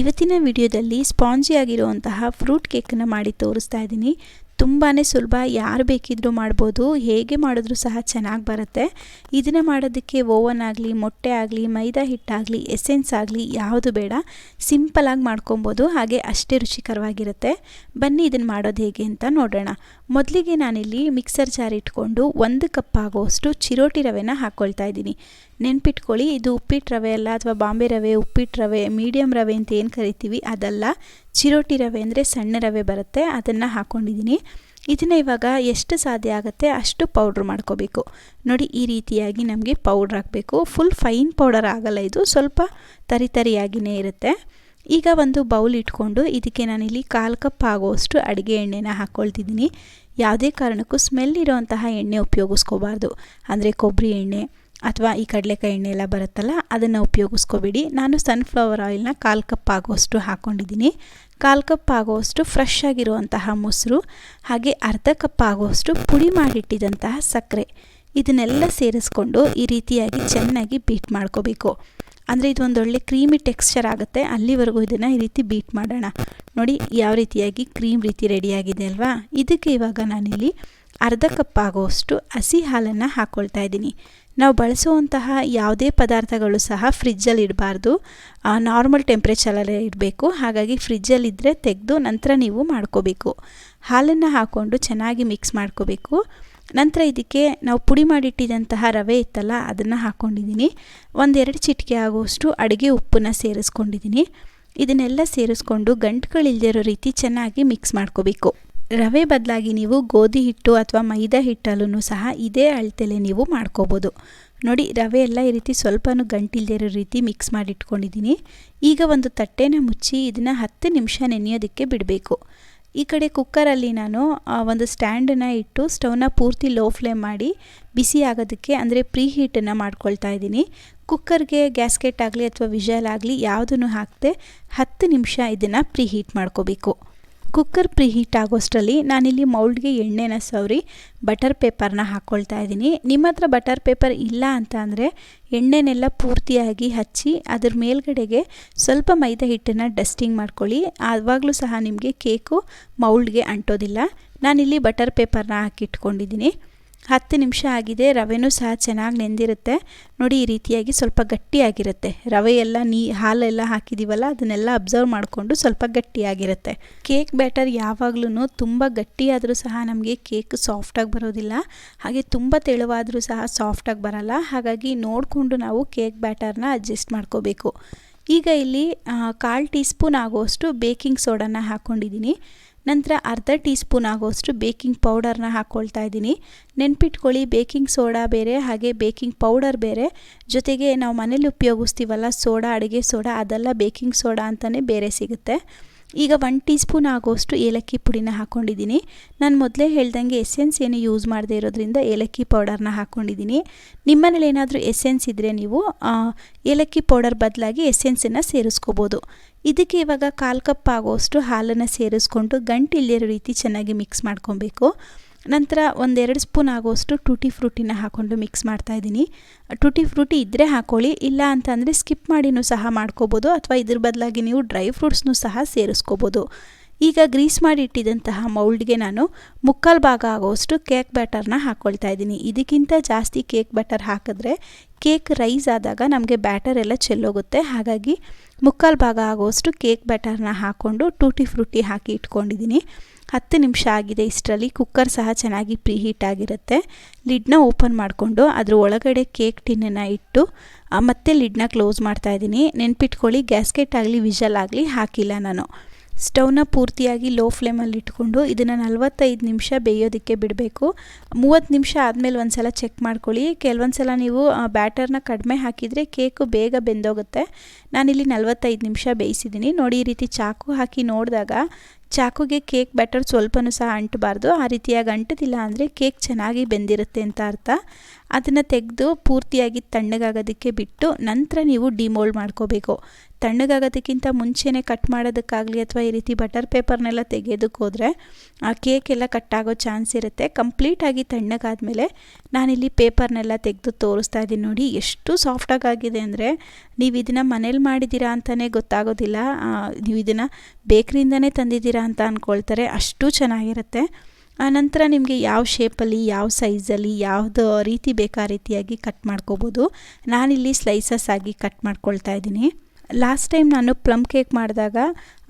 ಇವತ್ತಿನ ವಿಡಿಯೋದಲ್ಲಿ ಸ್ಪಾಂಜಿ ಆಗಿರುವಂತಹ ಫ್ರೂಟ್ ಕೇಕನ್ನು ಮಾಡಿ ತೋರಿಸ್ತಾ ಇದ್ದೀನಿ. ತುಂಬಾ ಸುಲಭ, ಯಾರು ಬೇಕಿದ್ರೂ ಮಾಡ್ಬೋದು, ಹೇಗೆ ಮಾಡಿದ್ರೂ ಸಹ ಚೆನ್ನಾಗಿ ಬರುತ್ತೆ. ಇದನ್ನು ಮಾಡೋದಕ್ಕೆ ಓವನ್ ಆಗಲಿ, ಮೊಟ್ಟೆ ಆಗಲಿ, ಮೈದಾ ಹಿಟ್ಟಾಗಲಿ ಎಸೆನ್ಸ್ ಆಗಲಿ ಯಾವುದು ಬೇಡ. ಸಿಂಪಲಾಗಿ ಮಾಡ್ಕೊಬೋದು, ಹಾಗೆ ಅಷ್ಟೇ ರುಚಿಕರವಾಗಿರುತ್ತೆ. ಬನ್ನಿ ಇದನ್ನು ಮಾಡೋದು ಹೇಗೆ ಅಂತ ನೋಡೋಣ. ಮೊದಲಿಗೆ ನಾನಿಲ್ಲಿ ಮಿಕ್ಸರ್ ಜಾರ್ ಇಟ್ಕೊಂಡು ಒಂದು ಕಪ್ ಆಗೋಷ್ಟು ಚಿರೋಟಿ ರವೆನ ಹಾಕ್ಕೊಳ್ತಾ ಇದ್ದೀನಿ. ನೆನ್ಪಿಟ್ಕೊಳ್ಳಿ, ಇದು ಉಪ್ಪಿಟ್ಟು ರವೆ ಅಲ್ಲ ಅಥವಾ ಬಾಂಬೆ ರವೆ ಉಪ್ಪಿಟ್ಟು ರವೆ ಮೀಡಿಯಮ್ ರವೆ ಅಂತ ಏನು ಕರಿತೀವಿ ಅದಲ್ಲ. ಚಿರೋಟಿ ರವೆ ಅಂದರೆ ಸಣ್ಣ ರವೆ ಬರುತ್ತೆ, ಅದನ್ನು ಹಾಕ್ಕೊಂಡಿದ್ದೀನಿ ಇದನ್ನು ಇವಾಗ ಎಷ್ಟು ಸಾಧ್ಯ ಆಗುತ್ತೆ ಅಷ್ಟು ಪೌಡ್ರ್ ಮಾಡ್ಕೋಬೇಕು. ನೋಡಿ, ಈ ರೀತಿಯಾಗಿ ನಮಗೆ ಪೌಡ್ರ್ ಹಾಕಬೇಕು. ಫುಲ್ ಫೈನ್ ಪೌಡರ್ ಆಗಲ್ಲ ಇದು, ಸ್ವಲ್ಪ ತರಿತರಿಯಾಗಿಯೇ ಇರುತ್ತೆ. ಈಗ ಒಂದು ಬೌಲ್ ಇಟ್ಕೊಂಡು ಇದಕ್ಕೆ ನಾನಿಲ್ಲಿ ಕಾಲು ಕಪ್ ಆಗುವಷ್ಟು ಅಡುಗೆ ಎಣ್ಣೆನ ಹಾಕ್ಕೊಳ್ತಿದ್ದೀನಿ ಯಾವುದೇ ಕಾರಣಕ್ಕೂ ಸ್ಮೆಲ್ ಇರೋವಂತಹ ಎಣ್ಣೆ ಉಪಯೋಗಿಸ್ಕೋಬಾರ್ದು. ಅಂದರೆ ಕೊಬ್ಬರಿ ಎಣ್ಣೆ ಅಥವಾ ಈ ಕಡಲೆಕಾಯಿ ಎಣ್ಣೆ ಎಲ್ಲ ಬರುತ್ತಲ್ಲ, ಅದನ್ನು ಉಪಯೋಗಿಸ್ಕೋಬೇಡಿ. ನಾನು ಸನ್ಫ್ಲವರ್ ಆಯಿಲ್ನ ಕಾಲು ಕಪ್ ಆಗುವಷ್ಟು ಹಾಕ್ಕೊಂಡಿದ್ದೀನಿ ಕಾಲು ಕಪ್ ಆಗುವಷ್ಟು ಫ್ರೆಶ್ ಆಗಿರುವಂತಹ ಮೊಸರು, ಹಾಗೆ ಅರ್ಧ ಕಪ್ ಆಗುವಷ್ಟು ಪುಡಿ ಮಾಡಿಟ್ಟಿದಂತಹ ಸಕ್ಕರೆ. ಇದನ್ನೆಲ್ಲ ಸೇರಿಸ್ಕೊಂಡು ಈ ರೀತಿಯಾಗಿ ಚೆನ್ನಾಗಿ ಬೀಟ್ ಮಾಡ್ಕೋಬೇಕು. ಅಂದರೆ ಇದು ಒಂದೊಳ್ಳೆ ಕ್ರೀಮಿ ಟೆಕ್ಸ್ಚರ್ ಆಗುತ್ತೆ. ಅಲ್ಲಿವರೆಗೂ ಇದನ್ನು ಈ ರೀತಿ ಬೀಟ್ ಮಾಡೋಣ. ನೋಡಿ ಯಾವ ರೀತಿಯಾಗಿ ಕ್ರೀಮ್ ರೀತಿ ರೆಡಿಯಾಗಿದೆ ಅಲ್ವಾ? ಇದಕ್ಕೆ ಇವಾಗ ನಾನಿಲ್ಲಿ ಅರ್ಧ ಕಪ್ ಆಗುವಷ್ಟು ಹಸಿ ಹಾಲನ್ನು ಹಾಕ್ಕೊಳ್ತಾ ಇದ್ದೀನಿ. ನಾವು ಬಳಸುವಂತಹ ಯಾವುದೇ ಪದಾರ್ಥಗಳು ಸಹ ಫ್ರಿಜ್ಜಲ್ಲಿ ಇಡಬಾರ್ದು. ನಾರ್ಮಲ್ ಟೆಂಪ್ರೇಚರಲ್ಲೇ ಇಡಬೇಕು. ಹಾಗಾಗಿ ಫ್ರಿಜ್ಜಲ್ಲಿದ್ದರೆ ತೆಗೆದು ನಂತರ ನೀವು ಮಾಡ್ಕೋಬೇಕು. ಹಾಲನ್ನು ಹಾಕ್ಕೊಂಡು ಚೆನ್ನಾಗಿ ಮಿಕ್ಸ್ ಮಾಡ್ಕೋಬೇಕು. ನಂತರ ಇದಕ್ಕೆ ನಾವು ಪುಡಿ ಮಾಡಿಟ್ಟಿದ್ದಂತಹ ರವೆ ಇತ್ತಲ್ಲ, ಅದನ್ನು ಹಾಕ್ಕೊಂಡಿದ್ದೀನಿ ಒಂದೆರಡು ಚಿಟಿಕೆ ಆಗುವಷ್ಟು ಅಡುಗೆ ಉಪ್ಪನ್ನು ಸೇರಿಸ್ಕೊಂಡಿದ್ದೀನಿ. ಇದನ್ನೆಲ್ಲ ಸೇರಿಸ್ಕೊಂಡು ಗಂಟುಗಳಿಲ್ಲದಿರೋ ರೀತಿ ಚೆನ್ನಾಗಿ ಮಿಕ್ಸ್ ಮಾಡ್ಕೋಬೇಕು. ರವೆ ಬದಲಾಗಿ ನೀವು ಗೋಧಿ ಹಿಟ್ಟು ಅಥವಾ ಮೈದಾ ಹಿಟ್ಟಲ್ಲೂ ಸಹ ಇದೇ ಅಳತೆಲೆ ನೀವು ಮಾಡ್ಕೋಬೋದು. ನೋಡಿ, ರವೆ ಎಲ್ಲ ಈ ರೀತಿ ಸ್ವಲ್ಪನೂ ಗಂಟಿಲ್ದಿರೋ ರೀತಿ ಮಿಕ್ಸ್ ಮಾಡಿಟ್ಕೊಂಡಿದ್ದೀನಿ. ಈಗ ಒಂದು ತಟ್ಟೆನ ಮುಚ್ಚಿ ಇದನ್ನು ಹತ್ತು ನಿಮಿಷ ನೆನೆಯೋದಕ್ಕೆ ಬಿಡಬೇಕು. ಈ ಕಡೆ ಕುಕ್ಕರಲ್ಲಿ ನಾನು ಒಂದು ಸ್ಟ್ಯಾಂಡನ್ನು ಇಟ್ಟು ಸ್ಟವ್ನ ಪೂರ್ತಿ ಲೋ ಫ್ಲೇಮ್ ಮಾಡಿ ಬಿಸಿ ಆಗೋದಕ್ಕೆ, ಅಂದರೆ ಪ್ರೀ ಹೀಟನ್ನು ಮಾಡ್ಕೊಳ್ತಾ ಇದ್ದೀನಿ. ಕುಕ್ಕರ್ಗೆ ಗ್ಯಾಸ್ಕೆಟ್ ಆಗಲಿ ಅಥವಾ ವಿಜಲ್ ಆಗಲಿ ಯಾವುದನ್ನು ಹಾಕದೆ ಹತ್ತು ನಿಮಿಷ ಇದನ್ನು ಪ್ರೀ ಹೀಟ್ ಮಾಡ್ಕೋಬೇಕು. ಕುಕ್ಕರ್ ಪ್ರೀ ಹೀಟ್ ಆಗೋಷ್ಟರಲ್ಲಿ ನಾನಿಲ್ಲಿ ಮೌಲ್ಡ್ಗೆ ಎಣ್ಣೆನ ಸವರಿ, ಬಟರ್ ಪೇಪರ್ನ ಹಾಕ್ಕೊಳ್ತಾ ಇದ್ದೀನಿ. ನಿಮ್ಮ ಹತ್ರ ಬಟರ್ ಪೇಪರ್ ಇಲ್ಲ ಅಂತ ಅಂದರೆ ಎಣ್ಣೆನೆಲ್ಲ ಪೂರ್ತಿಯಾಗಿ ಹಚ್ಚಿ ಅದ್ರ ಮೇಲ್ಗಡೆಗೆ ಸ್ವಲ್ಪ ಮೈದಾ ಹಿಟ್ಟನ್ನು ಡಸ್ಟಿಂಗ್ ಮಾಡ್ಕೊಳ್ಳಿ. ಆವಾಗಲೂ ಸಹ ನಿಮಗೆ ಕೇಕು ಮೌಲ್ಡ್ಗೆ ಅಂಟೋದಿಲ್ಲ. ನಾನಿಲ್ಲಿ ಬಟರ್ ಪೇಪರ್ನ ಹಾಕಿಟ್ಕೊಂಡಿದ್ದೀನಿ. ಹತ್ತು ನಿಮಿಷ ಆಗಿದೆ, ರವೆನೂ ಸಹ ಚೆನ್ನಾಗಿ ನೆಂದಿರುತ್ತೆ. ನೋಡಿ, ಈ ರೀತಿಯಾಗಿ ಸ್ವಲ್ಪ ಗಟ್ಟಿಯಾಗಿರುತ್ತೆ. ರವೆ ಎಲ್ಲ ನೀ, ಹಾಲೆಲ್ಲ ಹಾಕಿದ್ದೀವಲ್ಲ ಅದನ್ನೆಲ್ಲ ಅಬ್ಸರ್ವ್ ಮಾಡಿಕೊಂಡು ಸ್ವಲ್ಪ ಗಟ್ಟಿಯಾಗಿರುತ್ತೆ. ಕೇಕ್ ಬ್ಯಾಟರ್ ಯಾವಾಗಲೂ ತುಂಬ ಗಟ್ಟಿಯಾದರೂ ಸಹ ನಮಗೆ ಕೇಕ್ ಸಾಫ್ಟಾಗಿ ಬರೋದಿಲ್ಲ. ಹಾಗೆ ತುಂಬ ತೆಳುವಾದರೂ ಸಹ ಸಾಫ್ಟಾಗಿ ಬರಲ್ಲ. ಹಾಗಾಗಿ ನೋಡಿಕೊಂಡು ನಾವು ಕೇಕ್ ಬ್ಯಾಟರ್ನ ಅಡ್ಜಸ್ಟ್ ಮಾಡ್ಕೋಬೇಕು. ಈಗ ಇಲ್ಲಿ ಕಾಲು ಟೀ ಸ್ಪೂನ್ ಆಗುವಷ್ಟು ಬೇಕಿಂಗ್ ಸೋಡಾನ ಹಾಕ್ಕೊಂಡಿದ್ದೀನಿ ನಂತರ ಅರ್ಧ ಟೀ ಸ್ಪೂನ್ ಆಗೋಷ್ಟು ಬೇಕಿಂಗ್ ಪೌಡರ್ನ ಹಾಕ್ಕೊಳ್ತಾ ಇದ್ದೀನಿ. ನೆನ್ಪಿಟ್ಕೊಳ್ಳಿ, ಬೇಕಿಂಗ್ ಸೋಡಾ ಬೇರೆ, ಹಾಗೆ ಬೇಕಿಂಗ್ ಪೌಡರ್ ಬೇರೆ. ಜೊತೆಗೆ ನಾವು ಮನೇಲಿ ಉಪಯೋಗಿಸ್ತೀವಲ್ಲ, ಸೋಡಾ, ಅಡುಗೆ ಸೋಡಾ, ಅದೆಲ್ಲ ಬೇಕಿಂಗ್ ಸೋಡಾ ಅಂತಲೇ ಬೇರೆ ಸಿಗುತ್ತೆ. ಈಗ ಒನ್ ಟೀ ಸ್ಪೂನ್ ಆಗೋಷ್ಟು ಏಲಕ್ಕಿ ಪುಡಿನ ಹಾಕ್ಕೊಂಡಿದ್ದೀನಿ ನಾನು ಮೊದಲೇ ಹೇಳ್ದಂಗೆ ಎಸೆನ್ಸ್ ಏನು ಯೂಸ್ ಮಾಡದೇ ಇರೋದ್ರಿಂದ ಏಲಕ್ಕಿ ಪೌಡರ್ನ ಹಾಕ್ಕೊಂಡಿದ್ದೀನಿ ನಿಮ್ಮನೇಲಿ ಏನಾದರೂ ಎಸೆನ್ಸ್ ಇದ್ದರೆ ನೀವು ಏಲಕ್ಕಿ ಪೌಡರ್ ಬದಲಾಗಿ ಎಸೆನ್ಸನ್ನು ಸೇರಿಸ್ಕೋಬೋದು. ಇದಕ್ಕೆ ಇವಾಗ ಕಾಲು ಕಪ್ ಆಗೋಷ್ಟು ಹಾಲನ್ನು ಸೇರಿಸ್ಕೊಂಡು ಗಂಟಿಲ್ದಿರೋ ರೀತಿ ಚೆನ್ನಾಗಿ ಮಿಕ್ಸ್ ಮಾಡ್ಕೊಬೇಕು. ನಂತರ ಒಂದೆರಡು ಸ್ಪೂನ್ ಆಗೋಷ್ಟು ಟೂಟಿ ಫ್ರೂಟಿನ ಹಾಕ್ಕೊಂಡು ಮಿಕ್ಸ್ ಮಾಡ್ತಾಯಿದ್ದೀನಿ ಟೂಟಿ ಫ್ರೂಟಿ ಇದ್ದರೆ ಹಾಕ್ಕೊಳ್ಳಿ ಇಲ್ಲ ಅಂತಂದರೆ ಸ್ಕಿಪ್ ಮಾಡಿನೂ ಸಹ ಮಾಡ್ಕೋಬೋದು, ಅಥವಾ ಇದ್ರ ಬದಲಾಗಿ ನೀವು ಡ್ರೈ ಫ್ರೂಟ್ಸ್ನೂ ಸಹ ಸೇರಿಸ್ಕೋಬೋದು. ಈಗ ಗ್ರೀಸ್ ಮಾಡಿ ಇಟ್ಟಿದ್ದಂತಹ ಮೌಲ್ಡ್ಗೆ ನಾನು ಮುಕ್ಕಾಲು ಭಾಗ ಆಗೋಷ್ಟು ಕೇಕ್ ಬ್ಯಾಟರ್ನ ಹಾಕ್ಕೊಳ್ತಾ ಇದ್ದೀನಿ. ಇದಕ್ಕಿಂತ ಜಾಸ್ತಿ ಕೇಕ್ ಬ್ಯಾಟರ್ ಹಾಕಿದ್ರೆ ಕೇಕ್ ರೈಸ್ ಆದಾಗ ನಮಗೆ ಬ್ಯಾಟರ್ ಎಲ್ಲ ಚೆಲ್ಲೋಗುತ್ತೆ. ಹಾಗಾಗಿ ಮುಕ್ಕಾಲು ಭಾಗ ಆಗೋಷ್ಟು ಕೇಕ್ ಬ್ಯಾಟರ್ನ ಹಾಕ್ಕೊಂಡು ಟೂಟಿ ಫ್ರೂಟಿ ಹಾಕಿ ಇಟ್ಕೊಂಡಿದ್ದೀನಿ. ಹತ್ತು ನಿಮಿಷ ಆಗಿದೆ ಇಷ್ಟರಲ್ಲಿ. ಕುಕ್ಕರ್ ಸಹ ಚೆನ್ನಾಗಿ ಪ್ರೀ ಹೀಟ್ ಆಗಿರುತ್ತೆ. ಲಿಡ್ನ ಓಪನ್ ಮಾಡಿಕೊಂಡು ಅದರ ಒಳಗಡೆ ಕೇಕ್ ಟಿನ್ನನ್ನು ಇಟ್ಟು ಮತ್ತೆ ಲಿಡ್ನ ಕ್ಲೋಸ್ ಮಾಡ್ತಾ ಇದ್ದೀನಿ. ನೆನ್ಪಿಟ್ಕೊಳ್ಳಿ, ಗ್ಯಾಸ್ಕೆಟ್ ಆಗಲಿ, ವಿಷಲ್ ಆಗಲಿ ಹಾಕಿಲ್ಲ ನಾನು. ಸ್ಟವ್ನ ಪೂರ್ತಿಯಾಗಿ ಲೋ ಫ್ಲೇಮಲ್ಲಿ ಇಟ್ಕೊಂಡು ಇದನ್ನು ನಲವತ್ತೈದು ನಿಮಿಷ ಬೇಯೋದಕ್ಕೆ ಬಿಡಬೇಕು. ಮೂವತ್ತು ನಿಮಿಷ ಆದಮೇಲೆ ಒಂದು ಸಲ ಚೆಕ್ ಮಾಡ್ಕೊಳ್ಳಿ. ಕೆಲವೊಂದು ಸಲ ನೀವು ಬ್ಯಾಟರ್ನ ಕಡಿಮೆ ಹಾಕಿದರೆ ಕೇಕು ಬೇಗ ಬೆಂದೋಗುತ್ತೆ. ನಾನಿಲ್ಲಿ ನಲವತ್ತೈದು ನಿಮಿಷ ಬೇಯಿಸಿದ್ದೀನಿ ನೋಡಿ ಈ ರೀತಿ ಚಾಕು ಹಾಕಿ ನೋಡಿದಾಗ ಚಾಕುಗೆ ಕೇಕ್ ಬ್ಯಾಟರ್ ಸ್ವಲ್ಪನೂ ಸಹ ಅಂಟಬಾರ್ದು. ಆ ರೀತಿಯಾಗಿ ಅಂಟದಿಲ್ಲ ಅಂದರೆ ಕೇಕ್ ಚೆನ್ನಾಗಿ ಬೆಂದಿರುತ್ತೆ ಅಂತ ಅರ್ಥ. ಅದನ್ನು ತೆಗೆದು ಪೂರ್ತಿಯಾಗಿ ತಣ್ಣಗಾಗೋದಕ್ಕೆ ಬಿಟ್ಟು ನಂತರ ನೀವು ಡಿಮೋಲ್ಡ್ ಮಾಡ್ಕೋಬೇಕು. ತಣ್ಣಗಾಗೋದಕ್ಕಿಂತ ಮುಂಚೆನೇ ಕಟ್ ಮಾಡೋದಕ್ಕಾಗಲಿ ಅಥವಾ ಈ ರೀತಿ ಬಟರ್ ಪೇಪರ್ನೆಲ್ಲ ತೆಗೆಯೋದಕ್ಕೆ ಹೋದರೆ ಆ ಕೇಕ್ ಎಲ್ಲ ಕಟ್ಟಾಗೋ ಚಾನ್ಸ್ ಇರುತ್ತೆ. ಕಂಪ್ಲೀಟಾಗಿ ತಣ್ಣಗಾದಮೇಲೆ ನಾನಿಲ್ಲಿ ಪೇಪರ್ನೆಲ್ಲ ತೆಗೆದು ತೋರಿಸ್ತಾ ಇದ್ದೀನಿ ನೋಡಿ, ಎಷ್ಟು ಸಾಫ್ಟಾಗಿ ಆಗಿದೆ ಅಂದರೆ ನೀವು ಇದನ್ನು ಮನೇಲಿ ಮಾಡಿದ್ದೀರಾ ಅಂತಲೇ ಗೊತ್ತಾಗೋದಿಲ್ಲ. ನೀವು ಇದನ್ನು ಬೇಕ್ರಿಯಿಂದನೇ ತಂದಿದ್ದೀರಾ ಅಂತ ಅಂದ್ಕೊಳ್ತಾರೆ ಅಷ್ಟು ಚೆನ್ನಾಗಿರುತ್ತೆ. ಆನಂತರ ನಿಮಗೆ ಯಾವ ಶೇಪಲ್ಲಿ, ಯಾವ ಸೈಜಲ್ಲಿ, ಯಾವುದು ರೀತಿ ಬೇಕಾ ರೀತಿಯಾಗಿ ಕಟ್ ಮಾಡ್ಕೋಬೋದು. ನಾನಿಲ್ಲಿ ಸ್ಲೈಸಸ್ ಆಗಿ ಕಟ್ ಮಾಡ್ಕೊಳ್ತಾ ಇದ್ದೀನಿ. ಲಾಸ್ಟ್ ಟೈಮ್ ನಾನು ಪ್ಲಮ್ ಕೇಕ್ ಮಾಡಿದಾಗ,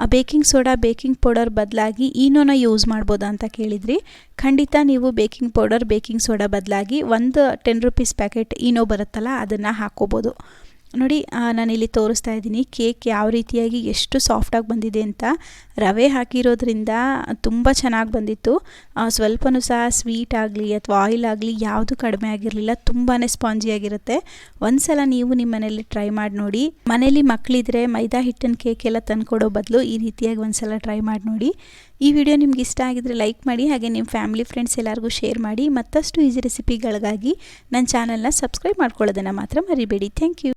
ಆ ಬೇಕಿಂಗ್ ಸೋಡಾ ಬೇಕಿಂಗ್ ಪೌಡರ್ ಬದಲಾಗಿ ಈನೋನ ಯೂಸ್ ಮಾಡ್ಬೋದಾ ಅಂತ ಕೇಳಿದ್ರಿ. ಖಂಡಿತ ನೀವು ಬೇಕಿಂಗ್ ಪೌಡರ್ ಬೇಕಿಂಗ್ ಸೋಡಾ ಬದಲಾಗಿ ಒಂದು ಟೆನ್ ರುಪೀಸ್ ಪ್ಯಾಕೆಟ್ ಈನೋ ಬರುತ್ತಲ್ಲ, ಅದನ್ನು ಹಾಕ್ಕೋಬೋದು. ನೋಡಿ ನಾನಿಲ್ಲಿ ತೋರಿಸ್ತಾ ಇದ್ದೀನಿ ಕೇಕ್ ಯಾವ ರೀತಿಯಾಗಿ ಎಷ್ಟು ಸಾಫ್ಟಾಗಿ ಬಂದಿದೆ ಅಂತ. ರವೆ ಹಾಕಿರೋದ್ರಿಂದ ತುಂಬ ಚೆನ್ನಾಗಿ ಬಂದಿತ್ತು. ಸ್ವಲ್ಪನೂ ಸಹ ಸ್ವೀಟ್ ಆಗಲಿ ಅಥವಾ ಆಯಿಲ್ ಆಗಲಿ ಯಾವುದು ಕಡಿಮೆ ಆಗಿರಲಿಲ್ಲ ತುಂಬಾ ಸ್ಪಾಂಜಿಯಾಗಿರುತ್ತೆ ಒಂದು ಸಲ ನೀವು ನಿಮ್ಮ ಮನೇಲಿ ಟ್ರೈ ಮಾಡಿ ನೋಡಿ. ಮನೇಲಿ ಮಕ್ಕಳಿದ್ರೆ ಮೈದಾ ಹಿಟ್ಟಿನ ಕೇಕ್ ಎಲ್ಲ ತಂದುಕೊಡೋ ಬದಲು ಈ ರೀತಿಯಾಗಿ ಒಂದು ಸಲ ಟ್ರೈ ಮಾಡಿ ನೋಡಿ. ಈ ವಿಡಿಯೋ ನಿಮ್ಗೆ ಇಷ್ಟ ಆಗಿದ್ರೆ ಲೈಕ್ ಮಾಡಿ, ಹಾಗೆ ನಿಮ್ಮ ಫ್ಯಾಮಿಲಿ ಫ್ರೆಂಡ್ಸ್ ಎಲ್ಲರಿಗೂ ಶೇರ್ ಮಾಡಿ. ಮತ್ತಷ್ಟು ಈಸಿ ರೆಸಿಪಿಗಳಿಗಾಗಿ ನನ್ನ ಚಾನಲ್ನ ಸಬ್ಸ್ಕ್ರೈಬ್ ಮಾಡ್ಕೊಳ್ಳೋದನ್ನು ಮಾತ್ರ ಮರಿಬೇಡಿ. Thank you